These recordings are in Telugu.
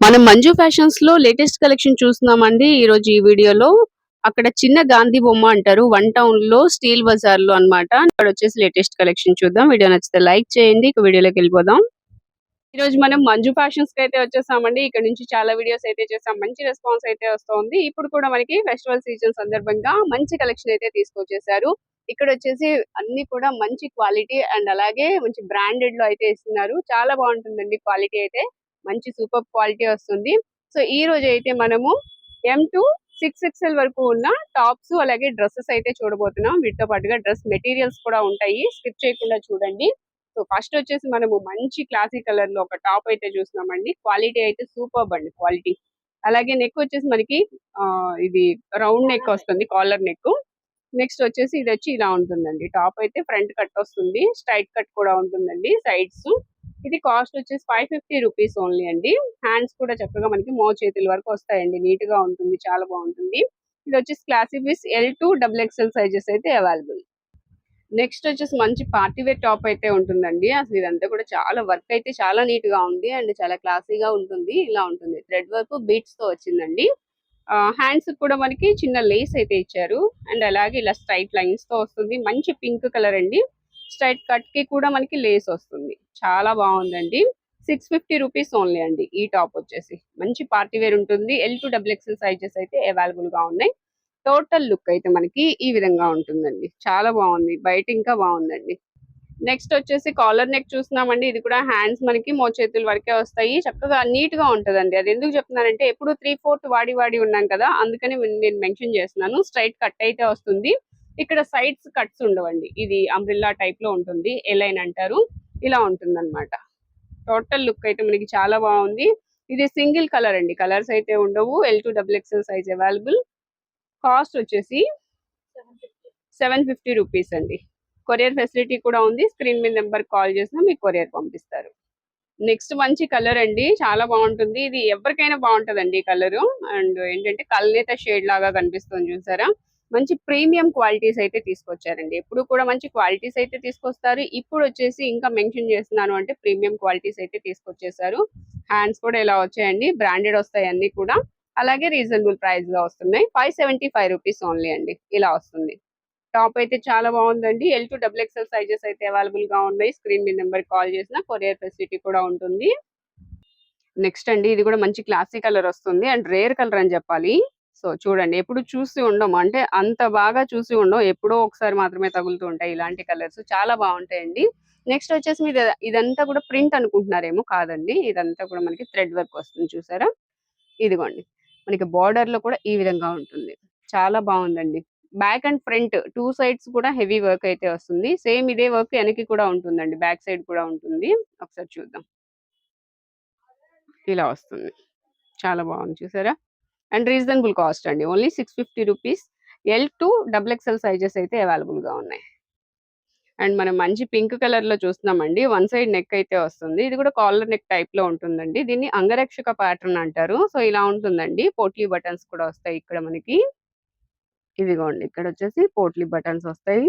మనం మంజు ఫ్యాషన్స్లో లేటెస్ట్ కలెక్షన్ చూస్తున్నామండి ఈ రోజు ఈ వీడియోలో. అక్కడ చిన్న గాంధీ బొమ్మ అంటారు వన్ టౌన్లో స్టీల్ బజార్లో అన్నమాట. ఇక్కడ వచ్చేసి లేటెస్ట్ కలెక్షన్ చూద్దాం. వీడియో నచ్చితే లైక్ చేయండి ఇక వీడియోలోకి వెళ్ళిపోదాం. ఈ రోజు మనం మంజు ఫ్యాషన్స్కి అయితే వచ్చేసామండి. ఇక్కడ నుంచి చాలా వీడియోస్ అయితే చేసాం. మంచి రెస్పాన్స్ అయితే వస్తుంది. ఇప్పుడు కూడా మనకి ఫెస్టివల్ సీజన్ సందర్భంగా మంచి కలెక్షన్ అయితే తీసుకొచ్చేసారు. ఇక్కడ వచ్చేసి అన్ని కూడా మంచి క్వాలిటీ అండ్ అలాగే మంచి బ్రాండెడ్లో అయితే ఇస్తున్నారు. చాలా బాగుంటుందండి క్వాలిటీ అయితే. మంచి సూపర్ క్వాలిటీ వస్తుంది. సో ఈ రోజు అయితే మనము ఎం టు సిక్స్ ఎక్స్ఎల్ వరకు ఉన్న టాప్స్ అలాగే డ్రెస్సెస్ అయితే చూడబోతున్నాం. వీటితో పాటుగా డ్రెస్ మెటీరియల్స్ కూడా ఉంటాయి. స్కిప్ చేయకుండా చూడండి. సో ఫస్ట్ వచ్చేసి మనము మంచి క్లాసిక్ కలర్లో ఒక టాప్ అయితే చూస్తున్నామండి. క్వాలిటీ అయితే సూపర్ అండి క్వాలిటీ. అలాగే నెక్ వచ్చేసి మనకి ఇది రౌండ్ నెక్ వస్తుంది కాలర్ నెక్. నెక్స్ట్ వచ్చేసి ఇది వచ్చి ఇలా ఉంటుందండి. టాప్ అయితే ఫ్రంట్ కట్ వస్తుంది స్ట్రైట్ కట్ కూడా ఉంటుందండి సైడ్స్. ఇది కాస్ట్ వచ్చేసి ఫైవ్ ఫిఫ్టీ రూపీస్ ఓన్లీ అండి. హ్యాండ్స్ కూడా చక్కగా మనకి మో చేతుల వరకు వస్తాయండి. నీట్గా ఉంటుంది. చాలా బాగుంటుంది. ఇది వచ్చేసి క్లాసిక్ విస్ L to double XL sizes అయితే అవైలబుల్. నెక్స్ట్ వచ్చేసి మంచి పార్టీ వేర్ టాప్ అయితే ఉంటుందండి. అసలు ఇదంతా కూడా చాలా వర్క్ అయితే చాలా నీట్గా ఉంది. అండ్ చాలా క్లాసీగా ఉంటుంది. ఇలా ఉంటుంది. థ్రెడ్ వర్క్ బీట్స్తో వచ్చిందండి హ్యాండ్స్ కూడా మనకి చిన్న లేస్ అయితే ఇచ్చారు. అండ్ అలాగే ఇలా స్ట్రైట్ లైన్స్తో వస్తుంది. మంచి పింక్ కలర్ అండి. స్ట్రైట్ కట్కి కూడా మనకి లేస్ వస్తుంది. చాలా బాగుందండి. సిక్స్ ఫిఫ్టీ రూపీస్ ఓన్లీ అండి ఈ టాప్ వచ్చేసి. మంచి పార్టీ వేర్ ఉంటుంది. L to double XL sizes అయితే అవైలబుల్గా ఉన్నాయి. టోటల్ లుక్ అయితే మనకి ఈ విధంగా ఉంటుందండి. చాలా బాగుంది. బయట ఇంకా బాగుందండి. నెక్స్ట్ వచ్చేసి కాలర్ నెక్ చూస్తున్నామండి. ఇది కూడా హ్యాండ్స్ మనకి మోచేతుల వరకే వస్తాయి. చక్కగా నీట్గా ఉంటుందండి. అది ఎందుకు చెప్తున్నానంటే ఎప్పుడు త్రీ ఫోర్త్ వాడి వాడి ఉన్నాం కదా అందుకని నేను మెన్షన్ చేస్తున్నాను. స్ట్రైట్ కట్ అయితే వస్తుంది. ఇక్కడ సైడ్స్ కట్స్ ఉండవండి. ఇది అంబ్రిల్లా టైప్లో ఉంటుంది. ఎలైన్ అంటారు. ఇలా ఉంటుంది అనమాట టోటల్ లుక్ అయితే మనకి చాలా బాగుంది. ఇది సింగిల్ కలర్ అండి. కలర్స్ అయితే ఉండవు. L to double XL size available cost వచ్చేసి సెవెన్ ఫిఫ్టీ రూపీస్ అండి. కొరియర్ ఫెసిలిటీ కూడా ఉంది. స్క్రీన్ మీద నెంబర్ కాల్ చేసినా మీకు కొరియర్ పంపిస్తారు. నెక్స్ట్ మంచి కలర్ అండి. చాలా బాగుంటుంది. ఇది ఎవరికైనా బాగుంటదండి ఈ కలర్. అండ్ ఏంటంటే కల్నేత షేడ్ లాగా కనిపిస్తుంది చూసారా? మంచి ప్రీమియం క్వాలిటీస్ అయితే తీసుకొచ్చారండి. ఎప్పుడు కూడా మంచి క్వాలిటీస్ అయితే తీసుకొస్తారు. ఇప్పుడు వచ్చేసి ఇంకా మెన్షన్ చేస్తున్నాను అంటే ప్రీమియం క్వాలిటీస్ అయితే తీసుకొచ్చేసారు. హ్యాండ్స్ కూడా ఇలా వచ్చాయండి. బ్రాండెడ్ వస్తాయి అన్ని కూడా. అలాగే రీజనబుల్ ప్రైస్గా వస్తున్నాయి. Five seventy five rupees only అండి. ఇలా వస్తుంది. టాప్ అయితే చాలా బాగుందండి. L to double XL sizes అయితే అవైలబుల్గా ఉన్నాయి. స్క్రీన్ మీ నెంబర్ కాల్ చేసిన కొరియర్ ఫెసిలిటీ కూడా ఉంటుంది. నెక్స్ట్ అండి ఇది కూడా మంచి క్లాసిక్ కలర్ వస్తుంది. అండ్ రేర్ కలర్ అని చెప్పాలి. సో చూడండి. ఎప్పుడు చూసి ఉండం అంటే అంత బాగా చూసి ఉండం ఎప్పుడో ఒకసారి మాత్రమే తగులుతూ ఉంటాయి ఇలాంటి కలర్స్. చాలా బాగుంటాయండి. నెక్స్ట్ వచ్చేసి మీద ఇదంతా కూడా ప్రింట్ అనుకుంటున్నారేమో కాదండి. ఇదంతా కూడా మనకి థ్రెడ్ వర్క్ వస్తుంది చూసారా? ఇదిగోండి. మనకి బార్డర్లో కూడా ఈ విధంగా ఉంటుంది. చాలా బాగుందండి. Back and front two sides కూడా హెవీ వర్క్ అయితే వస్తుంది. సేమ్ ఇదే వర్క్ వెనక్కి కూడా ఉంటుందండి. బ్యాక్ సైడ్ కూడా ఉంటుంది. ఒకసారి చూద్దాం. ఇలా వస్తుంది. చాలా బాగుంది. చూసారా? అండ్ రీజనబుల్ కాస్ట్ అండి. Only six fifty rupees. L to double XL sizes అయితే అవైలబుల్గా ఉన్నాయి. అండ్ మనం మంచి పింక్ కలర్లో చూస్తున్నామండి. వన్ సైడ్ నెక్ అయితే వస్తుంది. ఇది కూడా కాలర్ నెక్ టైప్లో ఉంటుందండి. దీన్ని అంగరక్షక ప్యాటర్న్ అంటారు. సో ఇలా ఉంటుందండి. పోట్లీ బటన్స్ కూడా వస్తాయి ఇక్కడ మనకి. ఇదిగోండి. ఇక్కడ వచ్చేసి పోట్లీ బటన్స్ వస్తాయి.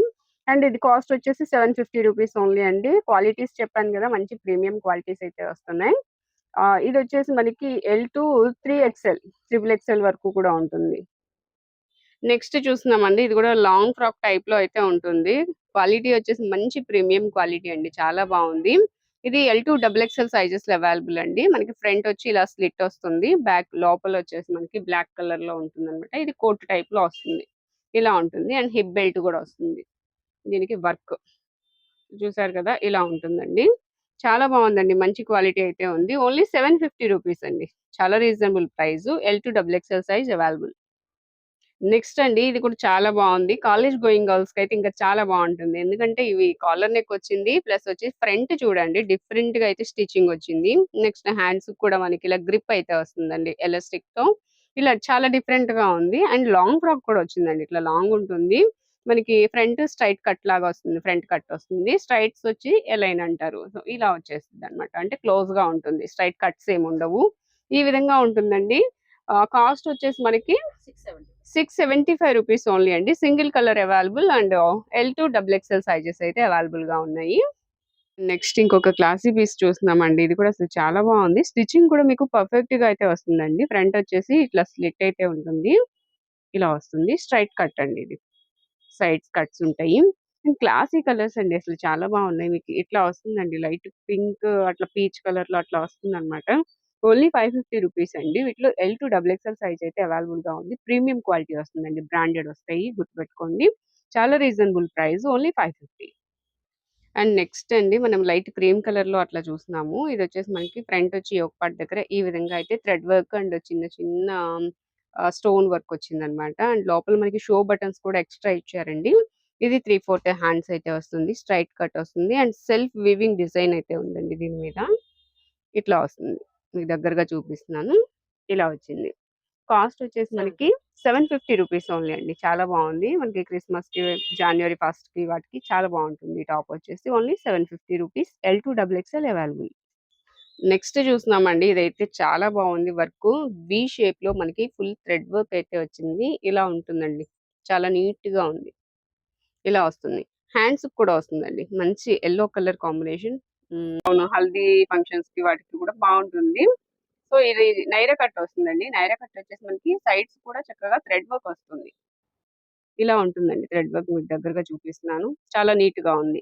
అండ్ ఇది కాస్ట్ వచ్చేసి సెవెన్ ఫిఫ్టీ రూపీస్ ఓన్లీ అండి. క్వాలిటీస్ చెప్పాను కదా మంచి ప్రీమియం క్వాలిటీస్ అయితే వస్తున్నాయి. ఇది వచ్చేసి మనకి L to three XL triple XL వరకు కూడా ఉంటుంది. నెక్స్ట్ చూస్తున్నామండి ఇది కూడా లాంగ్ ఫ్రాక్ టైప్లో అయితే ఉంటుంది. క్వాలిటీ వచ్చేసి మంచి ప్రీమియం క్వాలిటీ అండి చాలా బాగుంది. ఇది ఎల్ టు డబుల్ ఎక్స్ఎల్ సైజెస్లో అవైలబుల్ అండి. మనకి ఫ్రంట్ వచ్చి ఇలా స్లిట్ వస్తుంది బ్యాక్ లోపల వచ్చేసి మనకి బ్లాక్ కలర్లో ఉంటుంది అనమాట ఇది కోట్ టైప్లో వస్తుంది ఇలా ఉంటుంది. అండ్ హిప్ బెల్ట్ కూడా వస్తుంది. దీనికి వర్క్ చూసారు కదా ఇలా ఉంటుందండి. చాలా బాగుందండి. మంచి క్వాలిటీ అయితే ఉంది. ఓన్లీ సెవెన్ ఫిఫ్టీ రూపీస్ అండి. చాలా reasonable price. L to double XL size available. Next అండి ఇది కూడా చాలా బాగుంది. కాలేజ్ గోయింగ్ గర్ల్స్కి అయితే ఇంకా చాలా బాగుంటుంది. ఎందుకంటే ఇవి కాలర్ నెక్ వచ్చింది ప్లస్ వచ్చి ఫ్రంట్ చూడండి డిఫరెంట్గా అయితే స్టిచ్చింగ్ వచ్చింది. నెక్స్ట్ హ్యాండ్స్ కూడా మనకి ఇలా గ్రిప్ అయితే వస్తుందండి ఎలాస్టిక్తో ఇలా చాలా డిఫరెంట్గా ఉంది. అండ్ లాంగ్ ఫ్రాక్ కూడా వచ్చిందండి. ఇట్లా లాంగ్ ఉంటుంది. మనకి ఫ్రంట్ స్ట్రైట్ కట్ లాగా వస్తుంది ఫ్రంట్ కట్ వస్తుంది స్ట్రైట్స్ వచ్చి ఎలైన్ అంటారు సో ఇలా వచ్చేస్తుంది అనమాట అంటే క్లోజ్గా ఉంటుంది స్ట్రైట్ కట్స్ ఏమి ఉండవు ఈ విధంగా ఉంటుందండి కాస్ట్ వచ్చేసి మనకి six seventy five rupees only అండి single colour available and L to double XL sizes అయితే అవైలబుల్గా ఉన్నాయి నెక్స్ట్ ఇంకొక క్లాసీ పీస్ చూస్తున్నామండి. ఇది కూడా అసలు చాలా బాగుంది. స్టిచ్చింగ్ కూడా మీకు పర్ఫెక్ట్‌గా అయితే వస్తుందండి. ఫ్రంట్ వచ్చేసి ఇట్లా స్లిట్ అయితే ఉంటుంది. ఇలా వస్తుంది. స్ట్రెయిట్ కట్ అండి ఇది. సైడ్స్ కట్స్ ఉంటాయి. అండ్ క్లాసీ కలర్స్ అండి. అసలు చాలా బాగున్నాయి. మీకు ఇట్లా వస్తుందండి. లైట్ పింక్ అట్లా పీచ్ కలర్‌లో అట్లా వస్తుందన్నమాట. ఓన్లీ 550 రూపీస్ అండి. వీటిలో L to double XL size అయితే అవైలబుల్‌గా ఉంది. ప్రీమియం క్వాలిటీ వస్తుందండి. బ్రాండెడ్ వస్తాయి. గుర్తుపెట్టుకోండి. చాలా reasonable price only 550. And next అండి మనం లైట్ క్రీమ్ కలర్‌లో అట్లా చూస్తున్నాము. ఇది వచ్చేసి మనకి ఫ్రంట్ వచ్చి యోక్ పార్ట్ దగ్గర ఈ విధంగా అయితే థ్రెడ్ వర్క్ అండ్ చిన్న చిన్న స్టోన్ వర్క్ వచ్చిందన్నమాట. అండ్ లోపల మనకి షో బటన్స్ కూడా ఎక్స్‌ట్రా ఇచ్చారండి. ఇది 3/4 హ్యాండ్స్ అయితే వస్తుంది. స్ట్రెయిట్ కట్ వస్తుంది. అండ్ సెల్ఫ్ వీవింగ్ డిజైన్ అయితే ఉందండి దీని మీద. ఇట్లా వస్తుంది. మీకు దగ్గరగా చూపిస్తున్నాను. ఇలా వచ్చింది. కాస్ట్ వచ్చేసి మనకి 750 రూపీస్ ఓన్లీ అండి. చాలా బాగుంది. మనకి క్రిస్మస్‌కి, జాన్యురీ ఫస్ట్‌కి వాటికి చాలా బాగుంటుంది. టాప్ వచ్చేసి only 750 rupees. L to double XL available. Next చూస్తున్నామండి. ఇదైతే చాలా బాగుంది వర్క్ వి షేప్‌లో మనకి ఫుల్ థ్రెడ్ వర్క్ అయితే వచ్చింది. ఇలా ఉంటుందండి. చాలా నీట్‌గా ఉంది. ఇలా వస్తుంది. హ్యాండ్స్‌కి కూడా వస్తుందండి. మంచి యెల్లో కలర్ కాంబినేషన్. అవును. హల్దీ ఫంక్షన్స్‌కి వాటికి కూడా బాగుంటుంది. సో, ఇది నైరా కట్ వస్తుందండి. నైరా కట్ వచ్చేసి మనకి సైడ్స్ కూడా చక్కగా థ్రెడ్ వర్క్ వస్తుంది. ఇలా ఉంటుందండి. థ్రెడ్ వర్క్ మీకు దగ్గరగా చూపిస్తున్నాను. చాలా నీట్‌గా ఉంది.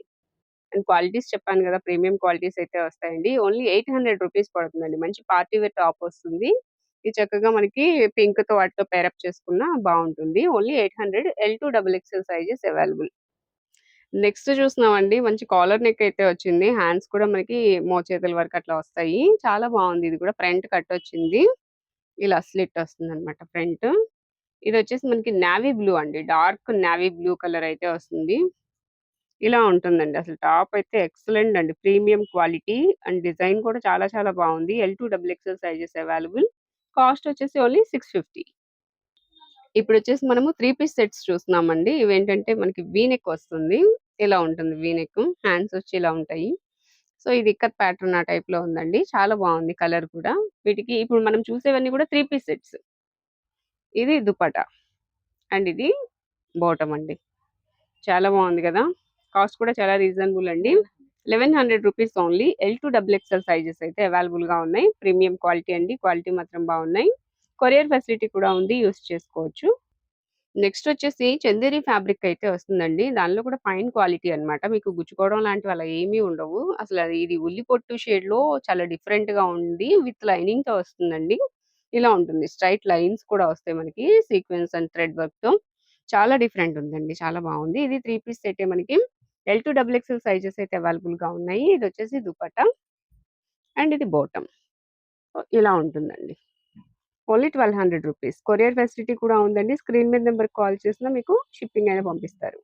అండ్ క్వాలిటీస్ చెప్పాను కదా ప్రీమియం క్వాలిటీస్ అయితే వస్తాయండి. ఓన్లీ 800 రూపీస్ పడుతుందండి. మంచి పార్టీ వేర్ టాప్ వస్తుంది. ఇది చక్కగా మనకి పింక్‌తో వాటితో పేరప్ చేసుకున్నా బాగుంటుంది. Only 800 L two double XL sizes available. Next చూస్తున్నామండి. మంచి కాలర్ నెక్ అయితే వచ్చింది. హ్యాండ్స్ కూడా మనకి మోచేతుల వరకు అట్లా వస్తాయి. చాలా బాగుంది. ఇది కూడా ఫ్రంట్ కట్ వచ్చింది. ఇలా స్లిట్ వస్తుందన్నమాట ఫ్రంట్. ఇదొచ్చేసి మనకి నేవీ బ్లూ అండి. డార్క్ నేవీ బ్లూ కలర్ అయితే వస్తుంది. ఇలా ఉంటుందండి. అసలు టాప్ అయితే ఎక్సలెంట్ అండి. ప్రీమియం క్వాలిటీ అండ్ డిజైన్ కూడా చాలా చాలా బాగుంది. L to double XL sizes available. Cost వచ్చేసి ఓన్లీ 650. ఇప్పుడొచ్చేసి మనము 3 పీస్ సెట్స్ చూస్తున్నామండి. ఇవేంటంటే మనకి వీనెక్ వస్తుంది. ఇలా ఉంటుంది వీ నెక్. హ్యాండ్స్ వచ్చి ఇలా ఉంటాయి. సో, ఇది ఇక్కత్ ప్యాటర్న్ ఆ టైప్‌లో ఉందండి. చాలా బాగుంది కలర్ కూడా. వీటికి ఇప్పుడు మనం చూసేవన్నీ కూడా 3 పీస్ సెట్స్. ఇది దుపట్టా. అండ్ ఇది బాటమ్ అండి. చాలా బాగుంది గదా! కాస్ట్ కూడా చాలా రీజనబుల్ అండి. 1100 rupees only. L to double XL sizes అయితే అవైలబుల్‌గా ఉన్నాయి. ప్రీమియం క్వాలిటీ అండి. క్వాలిటీ మాత్రం బాగున్నాయి. కొరియర్ ఫెసిలిటీ కూడా ఉంది. యూజ్ చేసుకోవచ్చు. నెక్స్ట్ వచ్చేసి చందేరి ఫ్యాబ్రిక్ అయితే వస్తుందండి. దానిలో కూడా ఫైన్ క్వాలిటీ అన్నమాట. మీకు గుచ్చుకోవడం లాంటివి అలా ఏమీ ఉండవు. అసలు ఇది ఉల్లి పొట్టు షేడ్‌లో చాలా డిఫరెంట్‌గా ఉంది. విత్ లైనింగ్‌తో వస్తుందండి. ఇలా ఉంటుంది. స్ట్రెయిట్ లైన్స్ కూడా వస్తాయి మనకి సీక్వెన్స్ అండ్ థ్రెడ్ వర్క్‌తో. చాలా డిఫరెంట్ ఉందండి. చాలా బాగుంది. ఇది 3 పీస్ సెట్టే మనకి L to double XL sizes అయితే అవైలబుల్‌గా ఉన్నాయి. ఇది వచ్చేసి దుపట్టా. అండ్ ఇది బాటమ్. ఇలా ఉంటుందండి. Only 1200 rupees. కొరియర్ ఫెసిలిటీ కూడా ఉందండి. స్క్రీన్ మీద నెంబర్ కాల్ చేసినా మీకు షిప్పింగ్ అయినా పంపిస్తారు.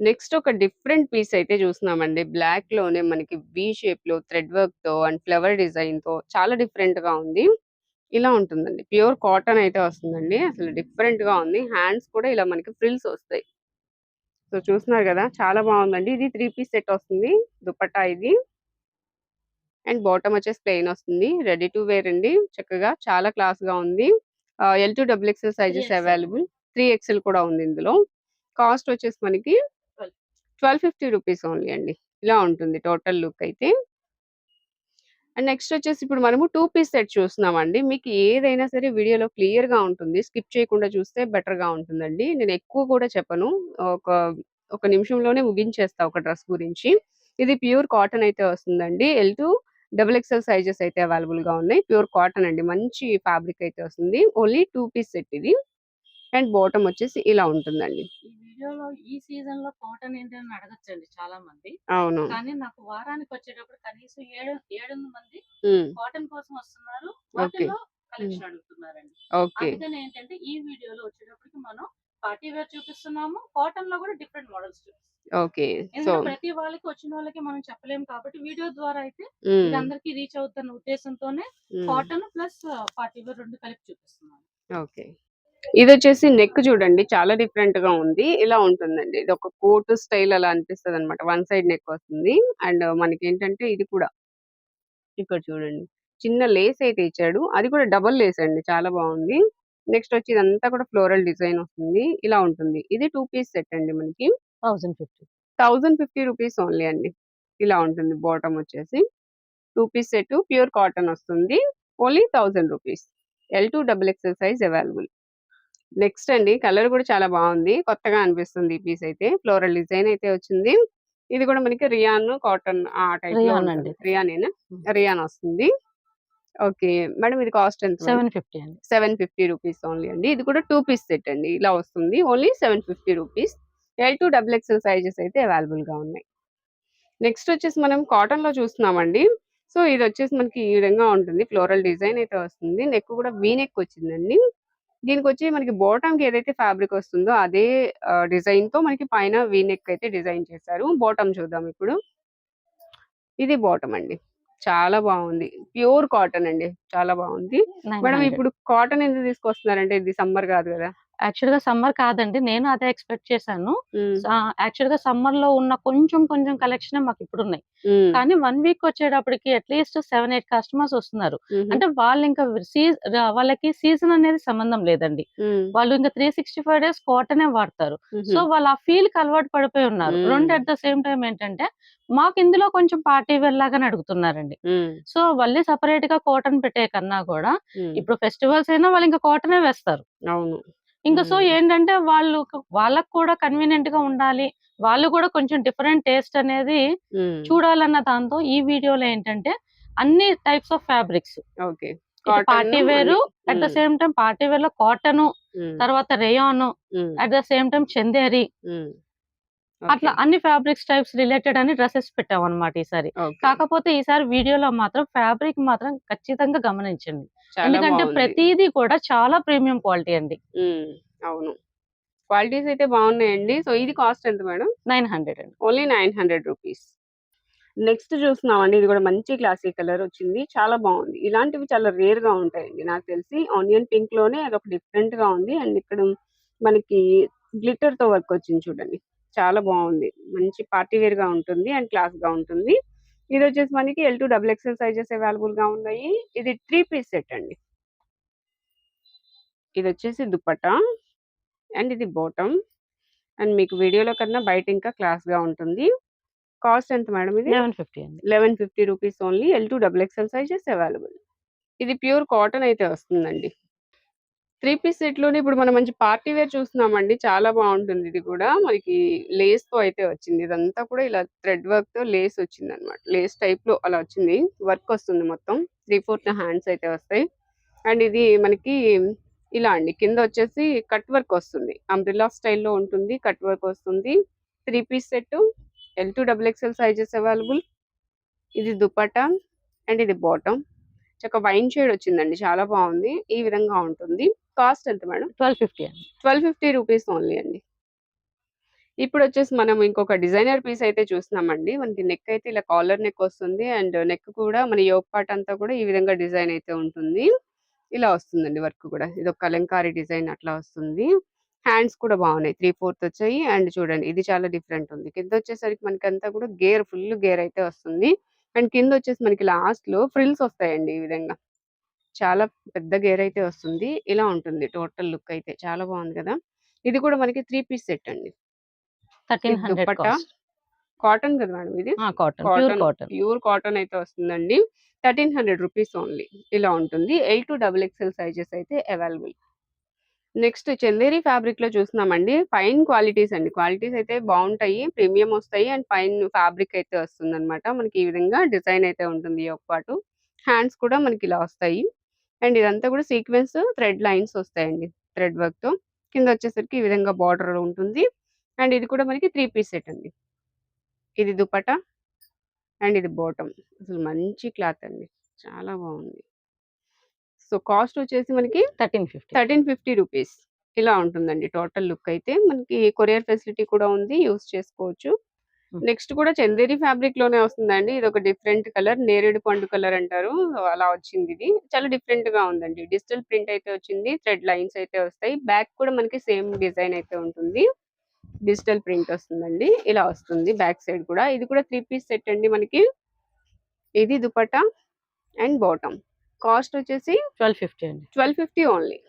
నెక్స్ట్ ఒక డిఫరెంట్ పీస్ అయితే చూస్తున్నామండి. బ్లాక్‌లోనే మనకి వి షేప్‌లో థ్రెడ్ వర్క్‌తో అండ్ ఫ్లవర్ డిజైన్‌తో చాలా డిఫరెంట్‌గా ఉంది. ఇలా ఉంటుందండి. ప్యూర్ కాటన్ అయితే వస్తుందండి. అసలు డిఫరెంట్‌గా ఉంది. హ్యాండ్స్ కూడా ఇలా మనకి ఫ్రిల్స్ వస్తాయి. సో, చూస్తున్నారు గదా! చాలా బాగుందండి. ఇది 3 పీస్ సెట్ వస్తుంది. దుపట్టా ఇది. అండ్ బాటమ్ వచ్చేసి ప్లెయిన్ వస్తుంది. రెడీ టు వేర్ అండి. చక్కగా చాలా క్లాస్‌గా ఉంది. ఆహ్, L to double XL sizes available. 3 XL కూడా ఉంది ఇందులో. కాస్ట్ వచ్చేసి మనకి 1250 రూపీస్ ఓన్లీ అండి. ఇలా ఉంటుంది టోటల్ లుక్ అయితే. అండ్ నెక్స్ట్ వచ్చేసి ఇప్పుడు మనము టూ పీస్ సెట్ చూస్తున్నామండి. మీకు ఏదైనా సరే వీడియోలో క్లియర్‌గా ఉంటుంది. స్కిప్ చేయకుండా చూస్తే బెటర్‌గా ఉంటుందండి. నేను ఎక్కువ కూడా చెప్పను. ఒక ఒక నిమిషంలోనే ముగించేస్తా ఒక డ్రెస్ గురించి. ఇది ప్యూర్ కాటన్ అయితే వస్తుందండి. L to double XL sizes అయితే అవైలబుల్‌గా ఉన్నాయి. ప్యూర్ కాటన్ అండి. మంచి ఫ్యాబ్రిక్ అయితే వస్తుంది. ఓన్లీ టూ పీస్ సెట్ ఇది. అండ్ బాటమ్ వచ్చేసి ఇలా ఉంటుందండి. ఈ వీడియోలో ఈ సీజన్‌లో కాటన్ ఏంటి అని అడగొచ్చండి చాలా మంది. అవును. కానీ నాకు వారానికి వచ్చేటప్పుడు కనీసం 7, 7 మంది. కాటన్ కోసం వస్తున్నారు. హ్మ్. కలెక్షన్ అడుగుతున్నారండి. అందుకని ఏంటంటే ఈ వీడియోలో వచ్చేటప్పటికి మనం పార్టీ వేర్ చూపిస్తున్నాము. కాటన్‌లో కూడా డిఫరెంట్ మోడల్స్. ఓకే. సో ప్రతి వాళ్ళకి వచ్చిన వాళ్ళకి మనం చెప్పలేము కాబట్టి వీడియో ద్వారా అయితే. అందరికీ రీచ్ అవుతున్న ఉద్దేశంతోనే. కాటన్ ప్లస్ పార్టీ వేర్ 2 కలిపి చూపిస్తున్నాను. ఓకే. ఇదొచ్చేసి నెక్ చూడండి చాలా డిఫరెంట్‌గా ఉంది. ఇలా ఉంటుందండి. ఇదొక కోట్ స్టైల్ అలా అనిపిస్తదన్నమాట. వన్ సైడ్ నెక్ వస్తుంది. అండ్ మనకేంటంటే ఇది కూడా ఇక్కడ చూడండి. చిన్న లేస్ అయితే ఇచ్చాడు. అది కూడా డబుల్ లేస్ అండి. చాలా బాగుంది. నెక్స్ట్ వచ్చి ఇదంతా కూడా ఫ్లోరల్ డిజైన్ వస్తుంది. ఇలా ఉంటుంది. ఇది 2 పీస్ సెట్ అండి మనకి. 1050. 1050 రూపీస్ ఓన్లీ అండి. ఇలా ఉంటుంది బాటమ్ వచ్చేసి two piece set pure cotton వస్తుంది only thousand rupees L to double XL size available next అండి కలర్ కూడా చాలా బాగుంది. కొత్తగా అనిపిస్తుంది ఈ పీస్ అయితే. ఫ్లోరల్ డిజైన్ అయితే వచ్చింది. ఇది కూడా మనకి రియాన్ కాటన్ ఆ టైప్ రియాన్. రియాన్ వస్తుంది. ఓకే. మేడం ఇది కాస్ట్ ఎంత సెవెన్ ఫిఫ్టీ అండి. సెవెన్ ఫిఫ్టీ రూపీస్ ఓన్లీ అండి. ఇది కూడా టూ పీస్ సెట్ అండి. ఇలా వస్తుంది. Only seven fifty rupees. L to double XL sizes అయితే అవైలబుల్గా ఉన్నాయి. నెక్స్ట్ వచ్చేసి మనం కాటన్లో చూస్తున్నామండి. సో ఇది వచ్చేసి మనకి ఈ విధంగా ఉంటుంది. ఫ్లోరల్ డిజైన్ అయితే వస్తుంది. నెక్ కూడా వీ నెక్ వచ్చిందండి. దీనికి వచ్చి మనకి బాటమ్కి ఏదైతే ఫ్యాబ్రిక్ వస్తుందో అదే డిజైన్తో మనకి పైన వీ నెక్ అయితే డిజైన్ చేశారు. బాటమ్ చూద్దాం ఇప్పుడు. ఇది బాటమ్ అండి. చాలా బాగుంది. ప్యూర్ కాటన్ అండి. చాలా బాగుంది. మేడం ఇప్పుడు కాటన్ ఎందుకు తీసుకొస్తున్నారంటే ఇది సమ్మర్ కాదు కదా? యాక్చువల్గా సమ్మర్ కాదండి. నేను అదే ఎక్స్పెక్ట్ చేశాను. యాక్చువల్గా సమ్మర్లో ఉన్న కొంచెం కొంచెం కలెక్షన్ మాకు ఇప్పుడు ఉన్నాయి కానీ వన్ వీక్ వచ్చేటప్పటికి at least seven eight customers వస్తున్నారు. అంటే వాళ్ళు ఇంకా వాళ్ళకి సీజన్ అనేది సంబంధం లేదండి. వాళ్ళు ఇంకా త్రీ సిక్స్టీ ఫైవ్ డేస్ కాటనే వాడతారు. సో వాళ్ళు ఆ ఫీల్కి అలవాటు పడిపోయి ఉన్నారు. రెండు అట్ ద సేమ్ టైం ఏంటంటే మాకు ఇందులో కొంచెం పార్టీ వేర్ లాగానే అడుగుతున్నారండి. సో మళ్ళీ సపరేట్గా కాటన్ పెట్టే కన్నా కూడా ఇప్పుడు ఫెస్టివల్స్ అయినా వాళ్ళు ఇంకా కాటనే వేస్తారు. అవును. ఇంకా సో. ఏంటంటే వాళ్ళు వాళ్ళకు కూడా కన్వీనియంట్గా ఉండాలి. వాళ్ళు కూడా కొంచెం డిఫరెంట్ టేస్ట్ అనేది చూడాలన్న దాంతో ఈ వీడియోలో ఏంటంటే అన్ని types of fabrics. Okay. Party wear at the same time party వేర్లో cotton తర్వాత rayon at the same time Chanderi అట్లా అన్ని ఫ్యాబ్రిక్స్ టైప్స్ రిలేటెడ్ అని డ్రెస్సెస్ పెట్టాం అనమాట ఈసారి కాకపోతే ఈసారి వీడియోలో మాత్రం ఫ్యాబ్రిక్ మాత్రం ఖచ్చితంగా గమనించండి. ఎందుకంటే ప్రతిదీ కూడా చాలా ప్రీమియం క్వాలిటీ అండి. అవును. క్వాలిటీస్ అయితే బాగున్నాయండి. సో ఇది కాస్ట్ ఎంత మేడం? నైన్ హండ్రెడ్ అండి. Only nine hundred rupees. Next చూస్తున్నామండి. ఇది కూడా మంచి క్లాసిక్ కలర్ వచ్చింది. చాలా బాగుంది. ఇలాంటివి చాలా రేర్గా ఉంటాయండి. నాకు తెలిసి ఆనియన్ పింక్లోనే అదొక డిఫరెంట్గా ఉంది. అండ్ ఇక్కడ మనకి గ్లిటర్తో వర్క్ వచ్చింది చూడండి. చాలా బాగుంది. మంచి పార్టీ వేర్గా ఉంటుంది అండ్ క్లాస్గా ఉంటుంది. ఇది వచ్చేసి మనకి L to double XL sizes అవైలబుల్గా ఉన్నాయి. ఇది త్రీ పీస్ సెట్ అండి. ఇది వచ్చేసి దుపట్టా అండ్ ఇది బాటమ్ అండ్ మీకు వీడియోలో కన్నా బయట ఇంకా క్లాస్గా ఉంటుంది. కాస్ట్ ఎంత మేడం ఇది? లెవెన్ ఫిఫ్టీ అండి. Eleven fifty rupees only L to double XL sizes available ఇది ప్యూర్ కాటన్ అయితే వస్తుందండి. త్రీ పీస్ సెట్లోనే ఇప్పుడు మనం మంచి పార్టీ వేర్ చూస్తున్నామండి. చాలా బాగుంటుంది ఇది కూడా. మనకి లేస్తో అయితే వచ్చింది. ఇదంతా కూడా ఇలా థ్రెడ్ వర్క్తో లేస్ వచ్చింది అనమాట లేస్ టైప్లో అలా వచ్చింది. వర్క్ వస్తుంది మొత్తం. త్రీ ఫోర్త్ హ్యాండ్స్ అయితే వస్తాయి. అండ్ ఇది మనకి ఇలా అండి. కింద వచ్చేసి కట్ వర్క్ వస్తుంది. అంబ్రిల్లా స్టైల్లో ఉంటుంది. కట్ వర్క్ వస్తుంది. Three piece set L to double XL sizes available. ఇది దుపట్టా. అండ్ ఇది బాటమ్. చక్క వైన్ షేడ్ వచ్చిందండి. చాలా బాగుంది. ఈ విధంగా ఉంటుంది. కాస్ట్ ఎంత మేడం? ట్వెల్వ్ ఫిఫ్టీ అండి. ట్వెల్వ్ ఫిఫ్టీ రూపీస్ ఓన్లీ అండి. ఇప్పుడు వచ్చేసి మనం ఇంకొక డిజైనర్ పీస్ అయితే చూస్తున్నామండి. మనకి నెక్ అయితే ఇలా కాలర్ నెక్ వస్తుంది. అండ్ నెక్ కూడా మన యోగ్ పార్ట్ అంతా కూడా ఈ విధంగా డిజైన్ అయితే ఉంటుంది. ఇలా వస్తుందండి వర్క్ కూడా. ఇది ఒక కలంకారీ డిజైన్ అట్లా వస్తుంది. హ్యాండ్స్ కూడా బాగున్నాయి. త్రీ ఫోర్త్ వచ్చాయి. అండ్ చూడండి ఇది చాలా డిఫరెంట్ ఉంది. కింద వచ్చేసరికి మనకి అంతా కూడా గేర్ ఫుల్ గేర్ అయితే వస్తుంది. అండ్ కింద వచ్చేసి మనకి లాస్ట్లో ఫ్రిల్స్ వస్తాయండి ఈ విధంగా. చాలా పెద్ద గేర్ అయితే వస్తుంది. ఇలా ఉంటుంది టోటల్ లుక్ అయితే. చాలా బాగుంది కదా! ఇది కూడా మనకి త్రీ పీస్ సెట్ అండి. థర్టీన్ హండ్రెడ్ కాటన్ కదా మేడం ఇది? Cotton. Pure cotton pure cotton అయితే వస్తుందండి. Thirteen hundred rupees only. ఇలా ఉంటుంది. Eight to double XL sizes అయితే అవైలబుల్. నెక్స్ట్ చందేరి ఫ్యాబ్రిక్లో చూస్తున్నామండి. ఫైన్ క్వాలిటీస్ అండి. క్వాలిటీస్ అయితే బాగుంటాయి. ప్రీమియం వస్తాయి. అండ్ ఫైన్ ఫ్యాబ్రిక్ అయితే వస్తుంది అనమాట మనకి ఈ విధంగా డిజైన్ అయితే ఉంటుంది ఒక పాటు. హ్యాండ్స్ కూడా మనకి ఇలా వస్తాయి. అండ్ ఇదంతా కూడా సీక్వెన్స్ థ్రెడ్ లైన్స్ వస్తాయండి థ్రెడ్ వర్క్తో కింద వచ్చేసరికి ఈ విధంగా బార్డర్ ఉంటుంది. అండ్ ఇది కూడా మనకి త్రీ పీస్ సెట్ అండి. ఇది దుపట్టా అండ్ ఇది బాటమ్. అసలు మంచి క్లాత్ అండి. చాలా బాగుంది. సో కాస్ట్ వచ్చేసి మనకి thirteen fifty. Thirteen fifty rupees. ఇలా ఉంటుందండి టోటల్ లుక్ అయితే. మనకి కొరియర్ ఫెసిలిటీ కూడా ఉంది. యూస్ చేసుకోవచ్చు. నెక్స్ట్ కూడా చందేరి ఫ్యాబ్రిక్లోనే వస్తుందండి. ఇది ఒక డిఫరెంట్ కలర్ నేరేడు పండు కలర్ అంటారు. అలా వచ్చింది ఇది చాలా డిఫరెంట్గా ఉందండి. డిజిటల్ ప్రింట్ అయితే వచ్చింది థ్రెడ్ లైన్స్ అయితే వస్తాయి. బ్యాక్ కూడా మనకి సేమ్ డిజైన్ అయితే ఉంటుంది. డిజిటల్ ప్రింట్ వస్తుందండి. ఇలా వస్తుంది బ్యాక్ సైడ్ కూడా. ఇది కూడా త్రీ పీస్ సెట్ అండి మనకి. ఇది దుపట్టా అండ్ బాటమ్. కాస్ట్ వచ్చేసి ట్వెల్వ్ ఫిఫ్టీ అండి. Twelve fifty only.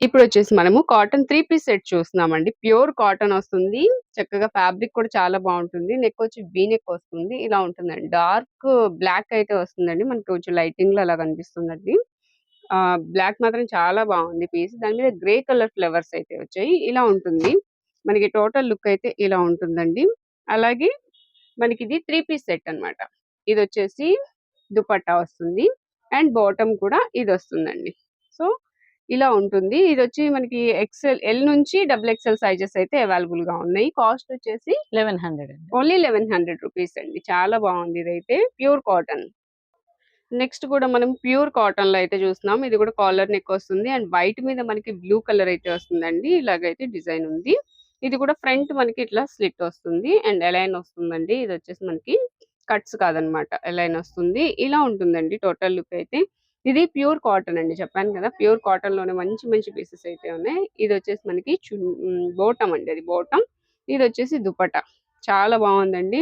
ఇప్పుడు వచ్చేసి మనము కాటన్ త్రీ పీస్ సెట్ చూస్తున్నామండి. ప్యూర్ కాటన్ వస్తుంది. చక్కగా ఫ్యాబ్రిక్ కూడా చాలా బాగుంటుంది. నెక్ వచ్చి వీ నెక్ వస్తుంది. ఇలా ఉంటుందండి. డార్క్ బ్లాక్ అయితే వస్తుందండి. మనకి కొంచెం లైటింగ్లో అలా కనిపిస్తుందండి ఆ బ్లాక్ మాత్రం చాలా బాగుంది పీస్. దాని మీద గ్రే కలర్ ఫ్లవర్స్ అయితే వచ్చాయి. ఇలా ఉంటుంది. మనకి టోటల్ లుక్ అయితే ఇలా ఉంటుందండి. అలాగే మనకి ఇది త్రీ పీస్ సెట్ అన్నమాట. ఇది వచ్చేసి దుపట్టా వస్తుంది. అండ్ బాటమ్ కూడా ఇది వస్తుందండి సో ఇలా ఉంటుంది. ఇది వచ్చి మనకి ఎక్సెల్ ఎల్ నుంచి డబుల్ ఎక్సెల్ సైజెస్ అయితే అవైలబుల్గా ఉన్నాయి. కాస్ట్ వచ్చేసి eleven hundred only eleven hundred rupees అండి. చాలా బాగుంది ఇదైతే. ప్యూర్ కాటన్ నెక్స్ట్ కూడా మనం ప్యూర్ కాటన్లో అయితే చూస్తున్నాం. ఇది కూడా కాలర్ నెక్ వస్తుంది. అండ్ వైట్ మీద మనకి బ్లూ కలర్ అయితే వస్తుందండి. ఇలాగైతే డిజైన్ ఉంది. ఇది కూడా ఫ్రంట్ మనకి ఇట్లా స్లిట్ వస్తుంది. అండ్ ఎలైన్ వస్తుందండి. ఇది వచ్చేసి మనకి కట్స్ కాదనమాట. ఎలైన్ వస్తుంది. ఇలా ఉంటుందండి టోటల్ లుక్ అయితే. ఇది ప్యూర్ కాటన్ అండి. చెప్పాను కదా ప్యూర్ కాటన్లోనే మంచి మంచి పీసెస్ అయితే ఉన్నాయి. ఇది వచ్చేసి మనకి బోటం అండి అది బోటం ఇది వచ్చేసి దుపట్టా. చాలా బాగుందండి.